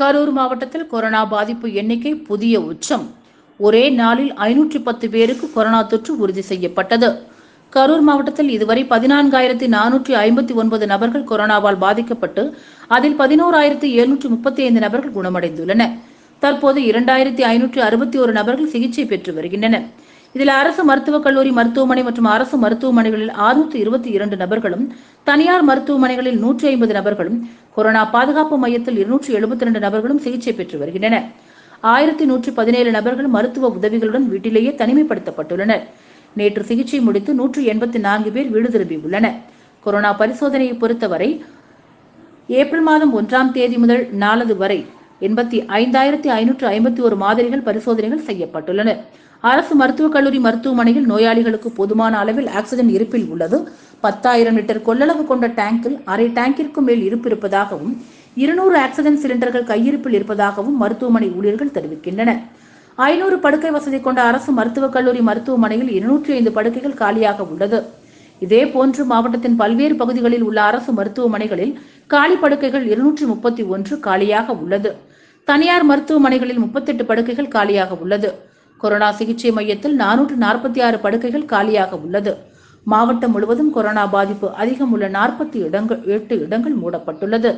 கரூர் மாவட்டத்தில் கொரோனா பாதிப்பு எண்ணிக்கை புதிய உச்சம். ஒரே நாளில் ஐநூற்றி பத்து பேருக்கு கொரோனா தொற்று உறுதி செய்யப்பட்டது. கரூர் மாவட்டத்தில் இதுவரை பதினான்காயிரத்தி நானூற்றி ஐம்பத்தி ஒன்பது நபர்கள் கொரோனாவால் பாதிக்கப்பட்டு அதில் பதினோராயிரத்தி எழுநூற்றி முப்பத்தி ஐந்து நபர்கள் குணமடைந்துள்ளனர். தற்போது இரண்டாயிரத்தி ஐநூற்றி அறுபத்தி ஒரு நபர்கள் சிகிச்சை பெற்று வருகின்றனர். இதில் அரசு மருத்துவக் கல்லூரி மருத்துவமனை மற்றும் அரசு மருத்துவமனைகளில் அறுநூற்று இருபத்தி இரண்டு நபர்களும் தனியார் மருத்துவமனைகளில் நூற்றி ஐம்பது நபர்களும் கொரோனா பாதுகாப்பு மையத்தில் இருநூற்றி எழுபத்தி இரண்டு நபர்களும் சிகிச்சை பெற்று வருகின்றனர். ஆயிரத்தி நூற்றி பதினேழு நபர்கள் மருத்துவ உதவிகளுடன் வீட்டிலேயே தனிமைப்படுத்தப்பட்டுள்ளனர். நேற்று சிகிச்சை முடித்து நூற்று எண்பத்தி நான்கு பேர் வீடு திரும்பியுள்ளனர் கொரோனா பரிசோதனையை பொறுத்தவரை ஏப்ரல் மாதம் ஒன்றாம் தேதி முதல் நாலது வரை எண்பத்தி ஐந்தாயிரத்தி ஐநூற்று ஐம்பத்தி ஒரு மாதிரிகள் பரிசோதனைகள் செய்யப்பட்டுள்ளன. அரசு மருத்துவக் கல்லூரி மருத்துவமனையில் நோயாளிகளுக்கு போதுமான அளவில் ஆக்சிஜன் இருப்பில் உள்ளது. பத்தாயிரம் லிட்டர் கொள்ளளவு கொண்ட டேங்கில் அரை டேங்கிற்கும் மேல் இருப்பு இருப்பதாகவும் இருநூறு ஆக்சிஜன் சிலிண்டர்கள் கையிருப்பில் இருப்பதாகவும் மருத்துவமனை ஊழியர்கள் தெரிவிக்கின்றனர். ஐநூறு படுக்கை வசதி கொண்ட அரசு மருத்துவக் கல்லூரி மருத்துவமனையில் இருநூற்றி ஐந்து படுக்கைகள் காலியாக உள்ளது. இதே போன்று மாவட்டத்தின் பல்வேறு பகுதிகளில் உள்ள அரசு மருத்துவமனைகளில் காலி படுக்கைகள் இருநூற்றி முப்பத்தி ஒன்று காலியாக உள்ளது. தனியார் மருத்துவமனைகளில் முப்பத்தெட்டு படுக்கைகள் காலியாக உள்ளது. கொரோனா சிகிச்சை மையத்தில் நானூற்று நாற்பத்தி ஆறு படுக்கைகள் காலியாக உள்ளது. மாவட்டம் முழுவதும் கொரோனா பாதிப்பு அதிகம் உள்ள நாற்பத்தி இடங்கள் எட்டு இடங்கள் மூடப்பட்டுள்ளது.